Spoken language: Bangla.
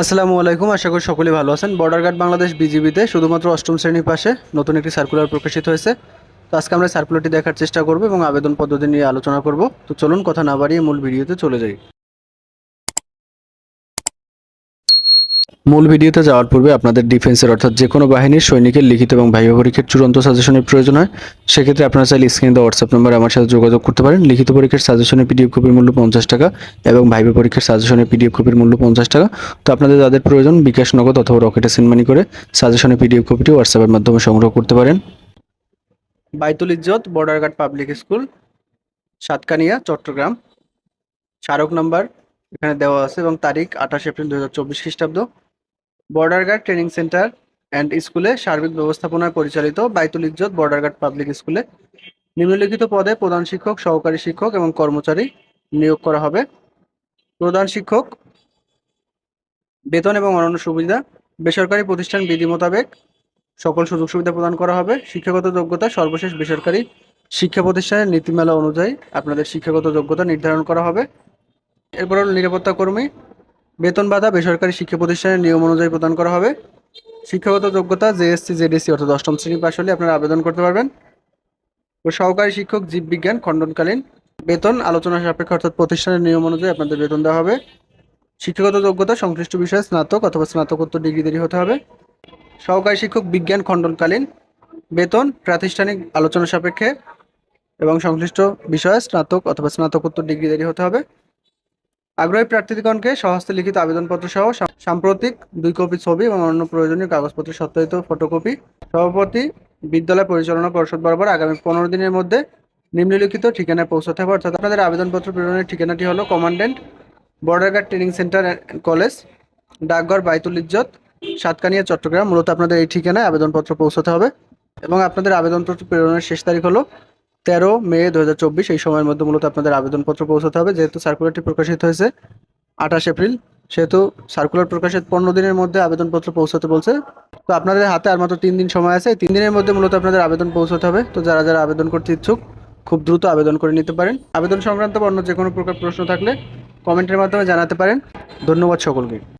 আসসালামু আলাইকুম, আশা করি সকলেই ভালো আছেন। বর্ডার গার্ড বাংলাদেশ বিজিবিতে শুধুমাত্র অষ্টম শ্রেণির পাশে নতুন একটি সার্কুলার প্রকাশিত হয়েছে। তো আজকে আমরা সার্কুলারটি দেখার চেষ্টা করব এবং আবেদন পদ্ধতি নিয়ে আলোচনা করব। তো চলুন কথা না বাড়িয়ে মূল ভিডিওতে চলে যাই। মূল ভিডিওতে যাওয়ার পূর্বে আপনাদের ডিফেন্সের অর্থাৎ যে কোনো বাহিনীর সৈনিকের লিখিত এবং ভাইবা পরীক্ষার চূড়ান্ত সাজেশনের প্রয়োজন হয়। সেক্ষেত্রে আপনারা চাইলে স্ক্রিনে দেওয়া হোয়াটসঅ্যাপ নম্বরে আমার সাথে যোগাযোগ করতে পারেন। লিখিত পরীক্ষার সাজেশনের পিডিএফ কপির মূল্য পঞ্চাশ টাকা এবং ভাইবা পরীক্ষার সাজেশনের পিডিএফ কপির মূল্য পঞ্চাশ টাকা। তো আপনাদের যাদের প্রয়োজন বিকাশ নগদ অথবা রকেটে সেন্ডমানি করে সাজেশনের পিডিএফ কপিটি হোয়াটসঅ্যাপের মাধ্যমে সংগ্রহ করতে পারেন। Baitul Izzat border guard public school Satkania, Chattogram. স্মারক নাম্বার এখানে দেওয়া আছে এবং তারিখ আঠাশ এপ্রিল দু হাজার চব্বিশ খ্রিস্টাব্দ। Border guard training centre and স্কুলে সার্বিক ব্যবস্থাপনায় পরিচালিত বাইতুল ইজ্জত বর্ডার গার্ড পাবলিক স্কুলে নিম্নলিখিত পদে প্রধান শিক্ষক, সহকারী শিক্ষক এবং কর্মচারী নিয়োগ করা হবে। প্রধান শিক্ষক, বেতন এবং অন্যান্য সুবিধা, বেসরকারি প্রতিষ্ঠান বিধি মোতাবেক সকল সুযোগ সুবিধা প্রদান করা হবে। শিক্ষাগত যোগ্যতা সর্বশেষ বেসরকারি শিক্ষা প্রতিষ্ঠানের নীতিমালা অনুযায়ী আপনাদের শিক্ষাগত যোগ্যতা নির্ধারণ করা হবে। এরপর নিরাপত্তা কর্মী বেতন ভাতা বেসরকারি শিক্ষা প্রতিষ্ঠানের নিয়ম অনুযায়ী প্রদান করা হবে। শিক্ষাগত যোগ্যতা জেএসসি জেডিসি অর্থাৎ অষ্টম শ্রেণি পাশ হলে আপনারা আবেদন করতে পারবেন। ও সহকারী শিক্ষক, জীববিজ্ঞান, খণ্ডনকালীন। বেতন আলোচনা সাপেক্ষে অর্থাৎ প্রতিষ্ঠানের নিয়ম অনুযায়ী আপনাদের বেতন দেওয়া হবে। শিক্ষাগত যোগ্যতা, সংশ্লিষ্ট বিষয়ে স্নাতক অথবা স্নাতকোত্তর ডিগ্রি ডিগ্রিধারী হতে হবে। সহকারী শিক্ষক, বিজ্ঞান, খণ্ডনকালীন। বেতন প্রাতিষ্ঠানিক আলোচনা সাপেক্ষে এবং সংশ্লিষ্ট বিষয়ে স্নাতক অথবা স্নাতকোত্তর ডিগ্রি ডিগ্রিধারী হতে হবে। আগ্রহী প্রার্থীগণকে সহস্তে লিখিত আবেদনপত্র সহ সাম্প্রতিক দুই কপি ছবি এবং অন্য প্রয়োজনীয় কাগজপত্র সত্যায়িত ফটোকপি সভাপতি বিদ্যালয় পরিচালনা পরিষদ বরাবর আগামী পনেরো দিনের মধ্যে নিম্নলিখিত ঠিকানায় পৌঁছাতে হবে। অর্থাৎ আপনাদের আবেদনপত্র প্রেরণের ঠিকানাটি হলো commandant border guard training centre college, ডাকঘর বাইতুল ইজ্জত, সাতকানিয়া, চট্টগ্রাম। মূলত আপনাদের এই ঠিকানায় আবেদনপত্র পৌঁছাতে হবে এবং আপনাদের আবেদনপত্র প্রেরণের শেষ তারিখ হলো তেরো মে দু হাজার চব্বিশ, এই সময়ের মধ্যে মূলত আপনাদের আবেদনপত্র পৌঁছাতে হবে। যেহেতু সার্কুলারটি প্রকাশিত হয়েছে আঠাশ এপ্রিল, সেহেতু সার্কুলার প্রকাশের পনেরো দিনের মধ্যে আবেদনপত্র পৌঁছাতে বলছে। তো আপনাদের হাতে আর মাত্র তিন দিন সময় আছে। তিন দিনের মধ্যে মূলত আপনাদের আবেদন পৌঁছাতে হবে। তো যারা যারা আবেদন করতে ইচ্ছুক, খুব দ্রুত আবেদন করে নিতে পারেন। আবেদন সংক্রান্ত অন্য যে কোনো প্রকার প্রশ্ন থাকলে কমেন্টের মাধ্যমে জানাতে পারেন। ধন্যবাদ সকলকে।